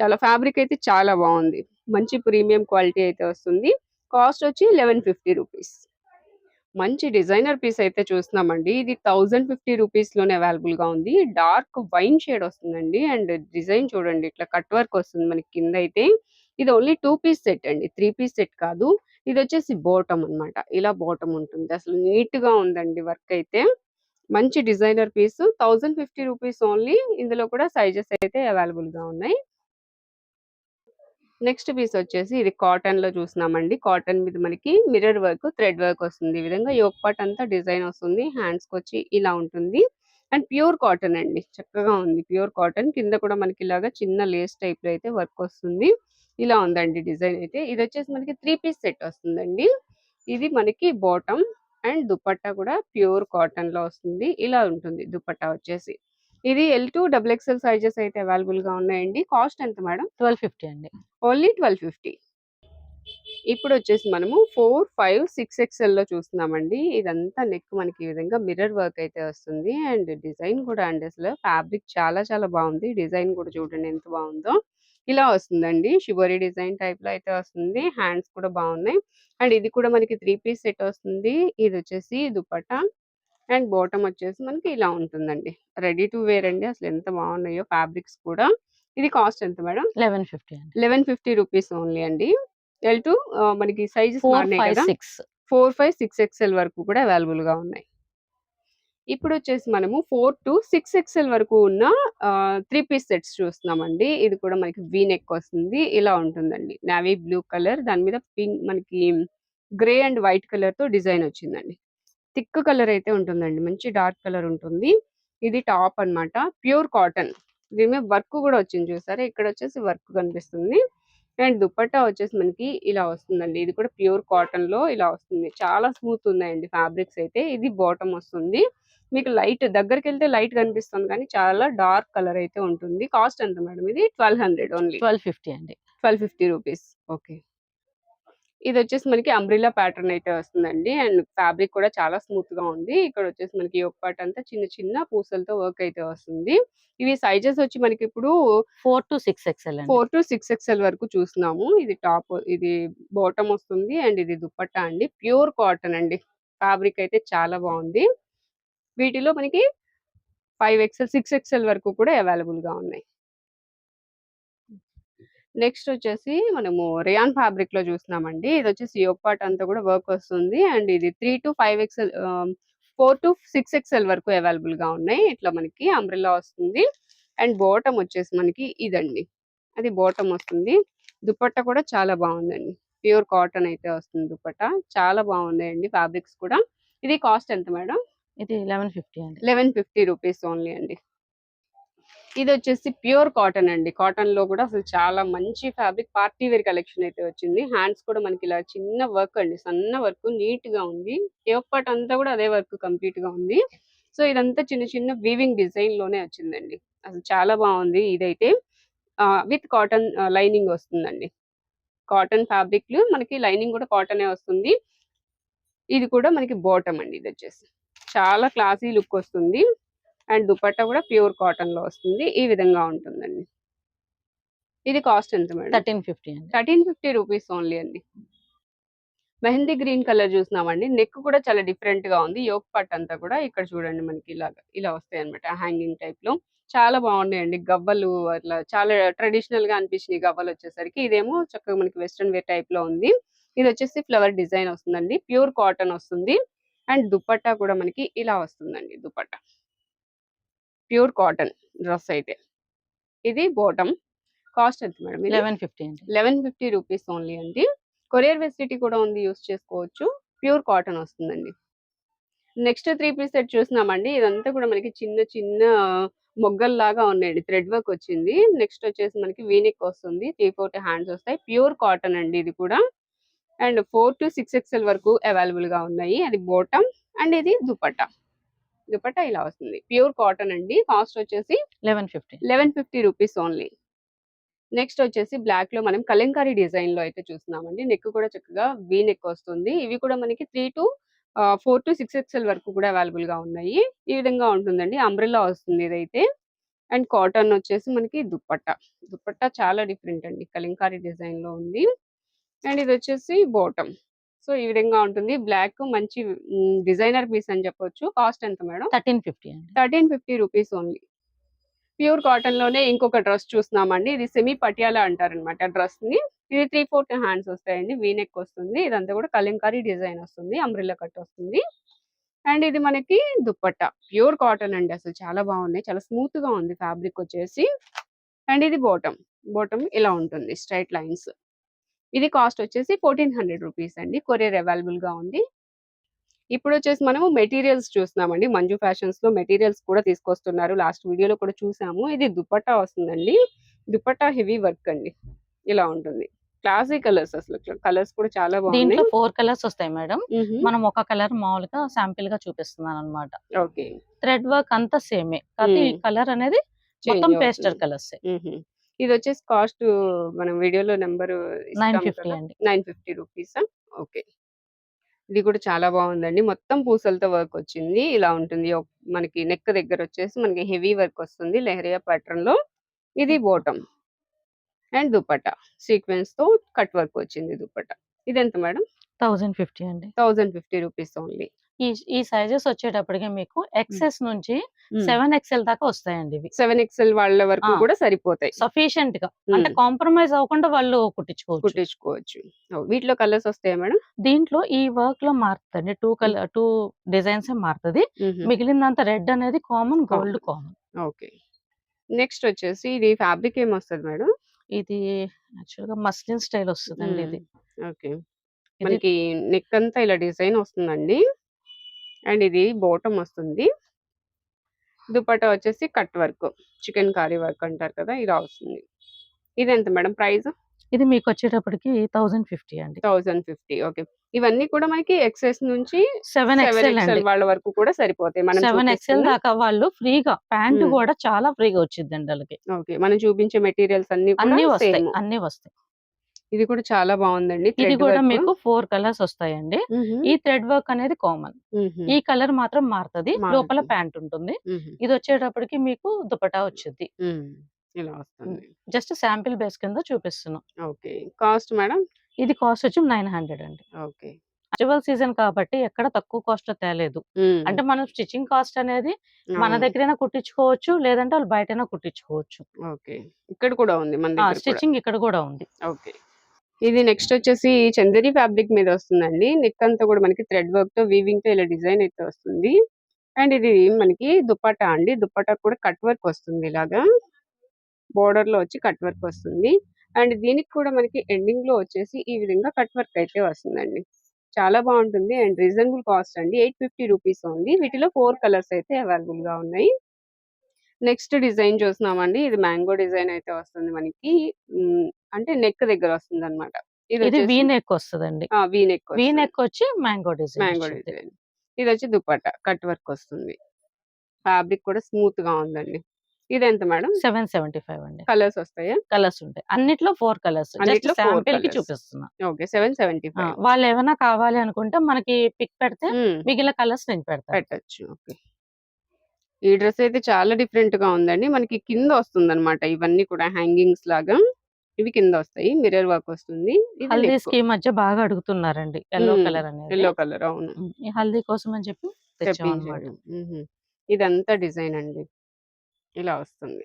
చాలా ఫ్యాబ్రిక్ అయితే చాలా బాగుంది. మంచి ప్రీమియం క్వాలిటీ అయితే వస్తుంది. కాస్ట్ వచ్చి లెవెన్ ఫిఫ్టీ రూపీస్. మంచి డిజైనర్ పీస్ అయితే చూస్తున్నామండి. ఇది థౌజండ్ ఫిఫ్టీ రూపీస్లోనే అవైలబుల్ ఉంది. డార్క్ వైన్ షేడ్ వస్తుందండి. అండ్ డిజైన్ చూడండి ఇట్లా కట్ వర్క్ వస్తుంది మనకి కింద అయితే ఇది ఓన్లీ టూ పీస్ సెట్ అండి. త్రీ పీస్ సెట్ కాదు. ఇది వచ్చేసి బోటం అన్నమాట. ఇలా బోటం ఉంటుంది. అసలు నీట్గా ఉందండి వర్క్ అయితే. మంచి designer piece. Thousand fifty rupees only. ఇందులో కూడా సైజెస్ అయితే అవైలబుల్గా ఉన్నాయి. నెక్స్ట్ పీస్ వచ్చేసి ఇది కాటన్లో చూస్తున్నామండి కాటన్ మీద మనకి మిర్రర్ వర్క్ థ్రెడ్ వర్క్ వస్తుంది. ఈ విధంగా యోక్ పార్ట్ అంతా డిజైన్ వస్తుంది. హ్యాండ్స్కి వచ్చి ఇలా ఉంటుంది. అండ్ ప్యూర్ కాటన్ అండి. చక్కగా ఉంది. Pure cotton. కింద కూడా మనకి ఇలాగా చిన్న లేస్ టైప్లో అయితే వర్క్ వస్తుంది. ఇలా ఉందండి డిజైన్ అయితే. ఇది వచ్చేసి మనకి త్రీ పీస్ సెట్ వస్తుందండి. ఇది మనకి బాటమ్ అండ్ దుపట్టా కూడా ప్యూర్ కాటన్లో వస్తుంది. ఇలా ఉంటుంది దుపట్టా వచ్చేసి. ఇది L to double XL sizes అయితే అవైలబుల్గా ఉన్నాయండి. కాస్ట్ ఎంత మేడం? ట్వెల్వ్ ఫిఫ్టీ అండి. Only twelve fifty. ఇప్పుడు వచ్చేసి మనము ఫోర్ ఫైవ్ సిక్స్ ఎక్స్ఎల్లో చూస్తున్నామండి. ఇదంతా నెక్ మనకి ఈ విధంగా మిర్రర్ వర్క్ అయితే వస్తుంది. అండ్ డిజైన్ కూడా అండి అసలు ఫ్యాబ్రిక్ చాలా చాలా బాగుంది. డిజైన్ కూడా చూడండి ఎంత బాగుందో. ఇలా వస్తుందండి. షిబోరి డిజైన్ టైప్లో అయితే వస్తుంది. హ్యాండ్స్ కూడా బాగున్నాయి. అండ్ ఇది కూడా మనకి త్రీ పీస్ సెట్ వస్తుంది. ఇది వచ్చేసి దుపట్టా. అండ్ బాటమ్ వచ్చేసి మనకి ఇలా ఉంటుందండి. రెడీ టు వేర్ అండి. అసలు ఎంత బాగున్నాయో ఫ్యాబ్రిక్స్ కూడా. ఇది కాస్ట్ ఎంత madam? Eleven fifty eleven fifty rupees only అండి. ఎల్ టు మనకి sizes six. Four five six XL వరకు కూడా అవైలబుల్గా ఉన్నాయి. ఇప్పుడు వచ్చేసి మనము ఫోర్ టు సిక్స్ ఎక్స్ఎల్ వరకు ఉన్న త్రీ పీస్ సెట్స్ చూస్తున్నామండి. ఇది కూడా మనకి వీ నెక్ వస్తుంది. ఇలా ఉంటుందండి. నావీ బ్లూ కలర్ దాని మీద పింక్ మనకి గ్రే అండ్ వైట్ కలర్తో డిజైన్ వచ్చిందండి. థిక్ కలర్ అయితే ఉంటుందండి. మంచి డార్క్ కలర్ ఉంటుంది. ఇది టాప్ అన్నమాట. Pure cotton. దీని మీద వర్క్ కూడా వచ్చింది చూసారా? ఇక్కడ వచ్చేసి వర్క్ కనిపిస్తుంది. అండ్ దుపట్టా వచ్చేసి మనకి ఇలా వస్తుందండి. ఇది కూడా ప్యూర్ కాటన్లో ఇలా వస్తుంది. చాలా స్మూత్ ఉన్నాయండి ఫ్యాబ్రిక్స్ అయితే. ఇది బాటమ్ వస్తుంది. మీకు లైట్ దగ్గరికి వెళ్తే లైట్ కనిపిస్తుంది కానీ చాలా డార్క్ కలర్ అయితే ఉంటుంది. కాస్ట్ ఎంత మేడం ఇది? Twelve hundred only. Twelve fifty అండి. Twelve fifty rupees. ఓకే. ఇది వచ్చేసి మనకి అంబ్రిల్లా ప్యాటర్న్ అయితే వస్తుందండి. అండ్ ఫ్యాబ్రిక్ కూడా చాలా స్మూత్గా ఉంది. ఇక్కడ వచ్చేసి మనకి ఒక పార్ట్ అంతా చిన్న చిన్న పూసలతో వర్క్ అయితే వస్తుంది. ఇవి సైజెస్ వచ్చి మనకి ఇప్పుడు four to six XL four to six XL వరకు చూస్తున్నాము. ఇది టాప్ ఇది బాటమ్ వస్తుంది. అండ్ ఇది దుపట్టా అండి. ప్యూర్ కాటన్ అండి. ఫ్యాబ్రిక్ అయితే చాలా బాగుంది. వీటిలో మనకి ఫైవ్ ఎక్స్ఎల్ సిక్స్ ఎక్స్ఎల్ వరకు కూడా అవైలబుల్గా ఉన్నాయి. నెక్స్ట్ వచ్చేసి మనము రియాన్ ఫ్యాబ్రిక్లో చూస్తున్నామండి. ఇది వచ్చేసి యోగ్ పార్ట్ అంతా కూడా వర్క్ వస్తుంది. అండ్ ఇది three to five XL four to six XL వరకు అవైలబుల్గా ఉన్నాయి. ఇట్లా మనకి అంబ్రెల్లా వస్తుంది. అండ్ బాటమ్ వచ్చేసి మనకి ఇదండి. అది బాటమ్ వస్తుంది. దుప్పట్ట కూడా చాలా బాగుందండి. ప్యూర్ కాటన్ అయితే వస్తుంది దుప్పట్ట చాలా బాగున్నాయండి ఫ్యాబ్రిక్స్ కూడా. ఇది కాస్ట్ ఎంత మేడం? ఇది లెవెన్ ఫిఫ్టీ అండి. లెవెన్ ఫిఫ్టీ రూపీస్ ఓన్లీ అండి. ఇది వచ్చేసి ప్యూర్ కాటన్ అండి. కాటన్లో కూడా అసలు చాలా మంచి ఫ్యాబ్రిక్ పార్టీ వేర్ కలెక్షన్ అయితే వచ్చింది. హ్యాండ్స్ కూడా మనకి ఇలా చిన్న వర్క్ అండి. సన్న వర్క్ నీట్గా ఉంది. యోగ్ పార్ట్ అంతా కూడా అదే వర్క్ కంప్లీట్గా ఉంది. సో ఇదంతా చిన్న చిన్న వీవింగ్ డిజైన్లోనే వచ్చిందండి. అసలు చాలా బాగుంది ఇదైతే. విత్ కాటన్ లైనింగ్ వస్తుందండి. కాటన్ ఫ్యాబ్రిక్ మనకి లైనింగ్ కూడా కాటనే వస్తుంది. ఇది కూడా మనకి బాటమ్ అండి ఇది వచ్చేసి చాలా క్లాసీ లుక్ వస్తుంది. అండ్ దుపట్టా కూడా ప్యూర్ కాటన్లో వస్తుంది. ఈ విధంగా ఉంటుందండి. ఇది కాస్ట్ ఎంత madam? Thirteen fifty thirteen fifty rupees only అండి. మెహందీ గ్రీన్ కలర్ చూస్తున్నామండి నెక్ కూడా చాలా డిఫరెంట్గా ఉంది. యోక్ పార్ట్ అంతా కూడా ఇక్కడ చూడండి మనకి ఇలాగా ఇలా వస్తాయి అనమాట హ్యాంగింగ్ టైప్లో చాలా బాగున్నాయండి. గవ్వలు అట్లా చాలా ట్రెడిషనల్గా అనిపించినాయి గవ్వలు వచ్చేసరికి. ఇదేమో చక్కగా మనకి వెస్ట్రన్ వేర్ టైప్లో ఉంది. ఇది వచ్చేసి ఫ్లవర్ డిజైన్ వస్తుందండి. ప్యూర్ కాటన్ వస్తుంది. అండ్ దుపట్టా కూడా మనకి ఇలా వస్తుందండి దుపట్టా ప్యూర్ కాటన్ డ్రెస్ అయితే. ఇది బాటమ్. కాస్ట్ ఎంత మేడం లెవెన్ ఫిఫ్టీ అండి. లెవెన్ ఫిఫ్టీ రూపీస్ ఓన్లీ అండి. కొరియర్ ఫెసిలిటీ కూడా ఉంది యూస్ చేసుకోవచ్చు. ప్యూర్ కాటన్ వస్తుందండి. నెక్స్ట్ త్రీ పీస్ సెట్ చూస్తున్నామండి ఇదంతా కూడా మనకి చిన్న చిన్న మొగ్గల్లాగా ఉన్నాయండి. థ్రెడ్ వర్క్ వచ్చింది. నెక్స్ట్ వచ్చేసి మనకి వీనిక్ వస్తుంది. త్రీ ఫోర్త్ హ్యాండ్స్ వస్తాయి. ప్యూర్ కాటన్ అండి ఇది కూడా. And four to six XL వరకు అవైలబుల్గా ఉన్నాయి. అది బోటమ్ అండ్ ఇది దుపట్టా. దుపట్టా ఇలా వస్తుంది. ప్యూర్ కాటన్ అండి. కాస్ట్ వచ్చేసి eleven fifty. Eleven fifty rupees only. Next వచ్చేసి బ్లాక్లో మనం కలంకారీ డిజైన్లో అయితే చూస్తున్నామండి. నెక్ కూడా చక్కగా వీ నెక్ వస్తుంది. ఇవి కూడా మనకి three to four to six XL వరకు కూడా అవైలబుల్గా ఉన్నాయి. ఈ విధంగా ఉంటుందండి. అంబ్రెల్లా వస్తుంది ఇదైతే. అండ్ కాటన్ వచ్చేసి మనకి దుప్పట్టా దుప్పట్టా చాలా డిఫరెంట్ అండి. కలంకారీ డిజైన్లో ఉంది. అండ్ ఇది వచ్చేసి బాటమ్. సో ఈ విధంగా ఉంటుంది. బ్లాక్ మంచి డిజైనర్ పీస్ అని చెప్పొచ్చు. కాస్ట్ ఎంత madam? Thirteen fifty thirteen fifty rupees only. Pure కాటన్లోనే ఇంకొక డ్రెస్ చూస్తున్నామండి. ఇది సెమీ పటియాలా అంటారనమాట డ్రెస్ని ఇది త్రీ ఫోర్త్ హ్యాండ్స్ వస్తాయండి. వీనెక్ వస్తుంది. ఇదంతా కూడా కలంకారీ డిజైన్ వస్తుంది. అంబ్రిల్లా కట్ వస్తుంది. అండ్ ఇది మనకి దుప్పట్టా. ప్యూర్ కాటన్ అండి అసలు. చాలా బాగున్నాయి. చాలా స్మూత్గా ఉంది ఫ్యాబ్రిక్ వచ్చేసి. అండ్ ఇది బాటమ్. బాటమ్ ఇలా ఉంటుంది. Straight lines. ఇది కాస్ట్ వచ్చేసి ఫోర్టీన్ హండ్రెడ్ రూపీస్ అండి. కొరియర్ అవైలబుల్గా ఉంది. ఇప్పుడు వచ్చేసి మనము మెటీరియల్స్ చూస్తున్నామండి. మంజు ఫ్యాషన్స్లో మెటీరియల్స్ కూడా తీసుకొస్తున్నారు. లాస్ట్ వీడియోలో కూడా చూసాము. ఇది దుపట్టా వస్తుందండి. దుపట్టా హెవీ వర్క్ అండి. ఇలా ఉంటుంది. క్లాసిక్ కలర్స్ అసలు. కలర్స్ కూడా చాలా దీంట్లో బాగున్నాయి ఫోర్ కలర్స్ వస్తాయి మేడం. మనం ఒక కలర్ మామూలుగా శాంపిల్గా చూపిస్తున్నాను అనమాట ఓకే. థ్రెడ్ వర్క్ అంతా సేమే. కలర్ అనేది మొత్తం పేస్టర్ కలర్స్. ఇది వచ్చేసి కాస్ట్ మనం వీడియోలో నెంబర్ నైన్ ఫిఫ్టీ అండి. Nine fifty rupees? ఓకే. ఇది కూడా చాలా బాగుందండి. మొత్తం పూసలతో వర్క్ వచ్చింది ఇలా ఉంటుంది. మనకి నెక్ దగ్గర వచ్చేసి మనకి హెవీ వర్క్ వస్తుంది లెహరియా ప్యాటర్న్లో ఇది బోటమ్. అండ్ దుపట్టా. సీక్వెన్స్తో కట్ వర్క్ వచ్చింది దుపట్టా. ఇది ఎంత మేడం? థౌజండ్ ఫిఫ్టీ అండి. Thousand fifty rupees only. ఈ ఈ సైజెస్ వచ్చేటప్పటికి మీకు ఎక్సెస్ నుంచి సెవెన్ ఎక్స్ఎల్ దాకా వస్తాయండి ఇవి. సెవెన్ ఎక్స్ఎల్ వాళ్ళ వరకు. కూడా సరిపోతాయి. సఫిషియెంట్గా అంటే కాంప్రమైజ్ అవ్వకుండా వాళ్ళు కుట్టించుకోవచ్చు. కుట్టించుకోవచ్చు. వీటిలో కలర్స్ వస్తాయా మేడం? దీంట్లో ఈ వర్క్లో మారుతుంది టూ కలర్ టూ డిజైన్స్ మారుతుంది. మిగిలినంత రెడ్ అనేది common gold common okay. Next వచ్చేసి ఇది ఫ్యాబ్రిక్ ఏం వస్తుంది మేడం? ఇది యాక్చువల్గా మస్లిన్ స్టైల్ వస్తుందండి ఇది. ఓకే. మనకి నెక్ అంతా ఇలా డిజైన్ వస్తుందండి. అండ్ ఇది బాటమ్ వస్తుంది. దుపట్టా వచ్చేసి cut work chikankari work అంటారు కదా ఇలా వస్తుంది. ఇది ఎంత మేడం ప్రైస్? ఇది మీకు వచ్చేటప్పటికి థౌజండ్ ఫిఫ్టీ అండి. Thousand fifty okay. ఇవన్నీ కూడా మనకి ఎక్సెస్ నుంచి సెవెన్ అండి. వాళ్ళ వరకు కూడా సరిపోతాయి. మనం సెవెన్ ఎక్స్ఎల్ చూపిస్తున్న- దాకా వాళ్ళు ఫ్రీగా ప్యాంట్. కూడా చాలా ఫ్రీగా వచ్చిందండి వాళ్ళకి. ఓకే. మనం చూపించే మెటీరియల్స్ అన్ని అన్ని వస్తాయి అన్ని వస్తాయి. ఇది కూడా చాలా బాగుందండి. ఇది కూడా. మీకు ఫోర్ కలర్స్ వస్తాయండి. ఈ థ్రెడ్ వర్క్ అనేది కామన్. ఈ కలర్ మాత్రం మారుతుంది. లోపల. ప్యాంట్ ఉంటుంది. ఇది వచ్చేటప్పటికి మీకు దుపటా వచ్చింది. మ్మ్. ఇలా వస్తుంది. జస్ట్ శాంపిల్ బేస్ కింద చూపిస్తున్నాం. ఓకే. Cost madam? ఇది కాస్ట్ వచ్చి నైన్ హండ్రెడ్ అండి. ఓకే. ఫెస్టివల్ సీజన్ కాబట్టి ఎక్కడ తక్కువ కాస్ట్లో తేలేదు అంటే మనం స్టిచ్చింగ్ కాస్ట్ అనేది మన దగ్గరైనా కుట్టించుకోవచ్చు లేదంటే వాళ్ళు బయటైనా కుట్టించుకోవచ్చు. ఇక్కడ కూడా ఉంది. స్టిచ్చింగ్ ఇక్కడ కూడా ఉంది. ఓకే. ఇది నెక్స్ట్ వచ్చేసి చందేరి ఫ్యాబ్రిక్ మీద వస్తుందండి. నెక్ అంతా కూడా మనకి థ్రెడ్ వర్క్తో వీవింగ్తో ఇలా డిజైన్ అయితే వస్తుంది. అండ్ ఇది మనకి దుపట్టా అండి. దుపట్టా కూడా కట్ వర్క్ వస్తుంది ఇలాగా. బోర్డర్లో వచ్చి కట్ వర్క్ వస్తుంది. అండ్ దీనికి కూడా మనకి ఎండింగ్లో వచ్చేసి ఈ విధంగా కట్ వర్క్ అయితే వస్తుందండి. చాలా బాగుంటుంది. అండ్ రీజనబుల్ కాస్ట్ అండి. ఎయిట్ ఫిఫ్టీ రూపీస్ ఉంది. వీటిలో ఫోర్ కలర్స్ అయితే అవైలబుల్గా ఉన్నాయి. నెక్స్ట్ డిజైన్ చూస్తున్నామండి ఇది మ్యాంగో డిజైన్ అయితే వస్తుంది మనకి. అంటే నెక్ దగ్గర వస్తుంది అనమాట ఇది వీ నెక్ వస్తుందండి. వీ నెక్ వీ నెక్ వచ్చి మ్యాంగో డిజైన్ మ్యాంగో డిజైన్. ఇది వచ్చి దుపట్టా కట్ వర్క్ వస్తుంది. ఫ్యాబ్రిక్ కూడా స్మూత్గా ఉందండి. ఇది ఎంత మేడం? సెవెన్ సెవెంటీ ఫైవ్ అండి. కలర్స్ వస్తాయా? కలర్స్ ఉంటాయి. అన్నిట్లో ఫోర్ కలర్స్. శాంపిల్కి. చూపిస్తున్నా. Okay seven seventy five. వాళ్ళు ఏమైనా కావాలి అనుకుంటే మనకి పిక్ పెడితే మిగిలిన కలర్స్ నేను పెడతాను. పెట్టచ్చు. ఓకే. ఈ డ్రెస్ అయితే చాలా డిఫరెంట్గా ఉందండి. మనకి కింద వస్తుంది అనమాట ఇవన్నీ కూడా హ్యాంగింగ్స్ లాగా ఇవి కింద వస్తాయి. మిర్రర్ వర్క్ వస్తుంది. హల్దీస్కి మధ్య బాగా అడుగుతున్నారండి. ఎల్లో. కలర్ అనేది. ఎల్లో కలర్ అవును. ఈ హల్దీ కోసం అని చెప్పి. ఇదంతా డిజైన్ అండి. ఇలా వస్తుంది.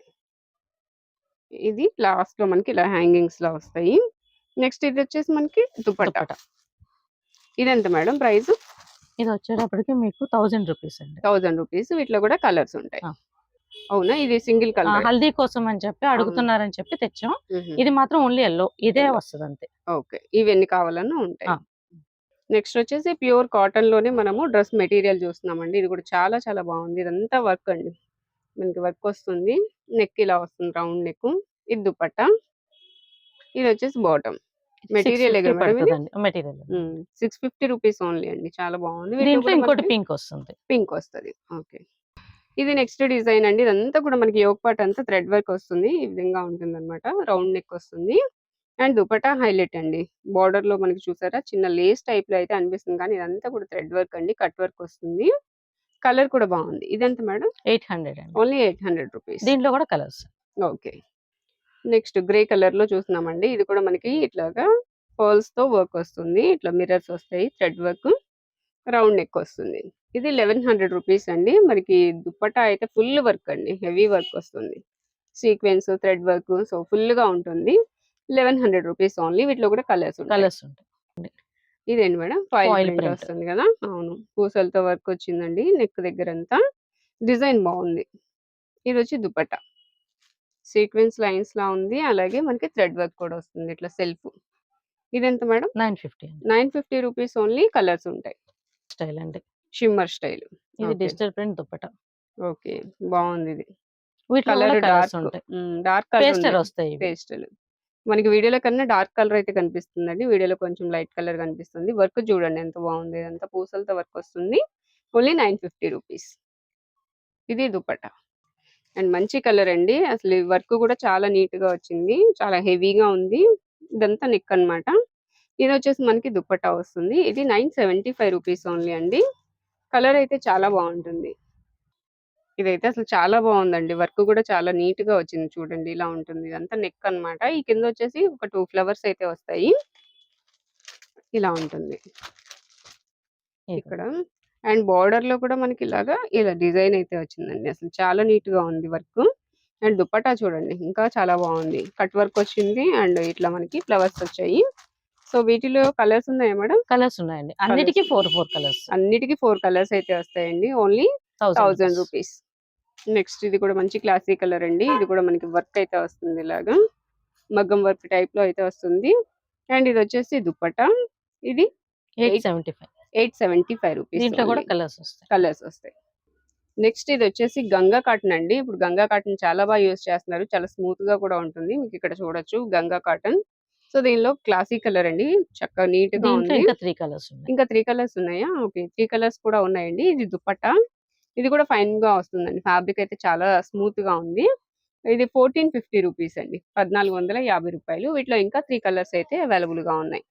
ఇది లాస్ట్లో మనకి ఇలా హ్యాంగింగ్స్ లా వస్తాయి. నెక్స్ట్ ఇది వచ్చేసి మనకి దుపట్టా. దుప్పట ఇది ఎంత మేడం ప్రైస్ ఇది వచ్చేటప్పటికి మీకు థౌజండ్ రూపీస్ అండి. థౌజండ్ రూపీస్ వీటిలో కూడా కలర్స్ ఉంటాయి. అవునా? ఇది సింగిల్ కలర్? హల్దీ కోసం అని చెప్పి అడుగుతున్నారని చెప్పి తెచ్చాం. ఇది మాత్రం ఓన్లీ ఎల్లో. ఇదే. వస్తుంది అంతే ఓకే. ఇవి ఎన్ని కావాలన్నా ఉంటాయి. నెక్స్ట్ వచ్చేసి ప్యూర్ కాటన్లోనే మనము డ్రెస్ మెటీరియల్ చూస్తున్నామండి. ఇది కూడా చాలా చాలా బాగుంది. ఇదంతా వర్క్ అండి. మనకి వర్క్ వస్తుంది. నెక్ ఇలా వస్తుంది రౌండ్ నెక్. ఇది దుపట్టా. ఇది వచ్చేసి bottom. Material material six fifty rupees only అండి చాలా బాగుంది. దీంట్లో ఇంకోటి పింక్ వస్తుంది. పింక్ వస్తుంది. ఓకే. ఇది నెక్స్ట్ డిజైన్ అండి. ఇదంతా కూడా మనకి యోగ్ పార్ట్ అంతా థ్రెడ్ వర్క్ వస్తుంది. ఈ విధంగా ఉంటుంది అనమాట రౌండ్ నెక్ వస్తుంది. అండ్ దుపట్టా హైలైట్ అండి. బార్డర్లో మనకి చూసారా? చిన్న లేస్ టైప్లో అయితే అనిపిస్తుంది. కానీ ఇదంతా కూడా థ్రెడ్ వర్క్ అండి. కట్ వర్క్ వస్తుంది. కలర్ కూడా బాగుంది. ఇదంతా మేడం? ఎయిట్ హండ్రెడ్ అండి. Only eight hundred rupees. దీంట్లో కూడా కలర్స్. ఓకే. నెక్స్ట్ గ్రే కలర్లో చూస్తున్నామండి. ఇది కూడా మనకి ఇట్లాగా పర్ల్స్తో వర్క్ వస్తుంది. ఇట్లా మిర్రర్స్ వస్తాయి. థ్రెడ్ వర్క్ రౌండ్ నెక్ వస్తుంది. ఇది లెవెన్ హండ్రెడ్ రూపీస్ అండి. మనకి దుప్పటా అయితే ఫుల్ వర్క్ అండి. హెవీ వర్క్ వస్తుంది. సీక్వెన్స్ థ్రెడ్ వర్క్ సో ఫుల్గా ఉంటుంది. Eleven hundred rupees only. వీటిలో కూడా కలర్స్ కలర్స్ ఉంటాయి. ఇదేంటి మేడం? Print print. వస్తుంది కదా? అవును. పూసలతో వర్క్ వచ్చిందండి. నెక్ దగ్గర అంతా. డిజైన్ బాగుంది. ఇది వచ్చి దుపట్టా సీక్వెన్స్ లైన్స్ లా ఉంది. అలాగే మనకి థ్రెడ్ వర్క్ కూడా వస్తుంది ఇట్లా సెల్ఫ్. ఇదెంత మేడం? నైన్ ఫిఫ్టీ అండి. Nine fifty rupees only colours ఉంటాయి. స్టైల్ అండి. Shimmer style. ఇది. Digital print dupatta. ఓకే. బాగుంది ఇది. కలర్ డార్క్ ఉంటాయి. డార్క్ కలర్ వస్తాయి. పేస్టల్. మనకి వీడియోలో కన్నా డార్క్ కలర్ అయితే కనిపిస్తుందండి. వీడియోలో కొంచెం లైట్ కలర్ కనిపిస్తుంది. వర్క్ చూడండి ఎంత బాగుంది. ఇదంతా పూసలతో వర్క్ వస్తుంది. Only nine fifty rupees. ఇది దుపట్టా అండ్ మంచి కలర్ అండి. అసలు వర్క్ కూడా చాలా నీట్గా వచ్చింది. చాలా హెవీగా ఉంది. ఇదంతా నెక్ అన్నమాట. ఇది వచ్చేసి మనకి దుపట్టా వస్తుంది. ఇది nine seventy five rupees only అండి. కలర్ అయితే చాలా బాగుంటుంది. ఇదైతే అసలు చాలా బాగుందండి. వర్క్ కూడా చాలా నీట్గా వచ్చింది చూడండి. ఇలా ఉంటుంది. ఇదంతా నెక్ అన్నమాట. ఈ కింద వచ్చేసి ఒక టూ ఫ్లవర్స్ అయితే వస్తాయి. ఇలా ఉంటుంది. ఇక్కడ అండ్ బార్డర్లో కూడా మనకి ఇలాగా ఇలా డిజైన్ అయితే వచ్చిందండి. అసలు చాలా నీట్గా ఉంది వర్క్. అండ్ దుపట్టా చూడండి ఇంకా చాలా బాగుంది. కట్ వర్క్ వచ్చింది అండ్ ఇట్లా మనకి ఫ్లవర్స్ వచ్చాయి. సో వీటిలో కలర్స్ ఉన్నాయా మేడం? కలర్స్ ఉన్నాయండి. అన్నిటికీ ఫోర్ ఫోర్ కలర్స్. అన్నిటికీ ఫోర్ కలర్స్ అయితే వస్తాయండి. Only thousand rupees. నెక్స్ట్ ఇది కూడా మంచి క్లాసీ కలర్ అండి. ఇది కూడా మనకి వర్క్ అయితే వస్తుంది ఇలాగా. మగ్గం వర్క్ టైప్లో అయితే వస్తుంది. అండ్ ఇది వచ్చేసి దుప్పటా. ఇది eight seventy five. Eight seventy five rupees దీంట్లో కూడా కలర్స్ వస్తాయి. కలర్స్ వస్తాయి. నెక్స్ట్ ఇది వచ్చేసి గంగా కాటన్ అండి. ఇప్పుడు గంగా కాటన్ చాలా బాగా యూస్ చేస్తున్నారు. చాలా స్మూత్గా కూడా ఉంటుంది. మీకు ఇక్కడ చూడొచ్చు గంగా కాటన్. సో దీనిలో క్లాసీ కలర్ అండి. చక్కగా నీట్గా ఉంది. ఇంకా త్రీ కలర్స్ ఉన్నాయి. ఇంకా త్రీ కలర్స్ ఉన్నాయా? ఓకే. త్రీ కలర్స్ కూడా ఉన్నాయండి. ఇది దుపట్టా ఇది కూడా ఫైన్గా వస్తుందండి. ఫ్యాబ్రిక్ అయితే చాలా స్మూత్గా ఉంది. ఇది ఫోర్టీన్ ఫిఫ్టీ రూపీస్ అండి. పద్నాలుగు వందల యాభై రూపాయలు. వీటిలో ఇంకా త్రీ కలర్స్ అయితే అవైలబుల్గా ఉన్నాయి.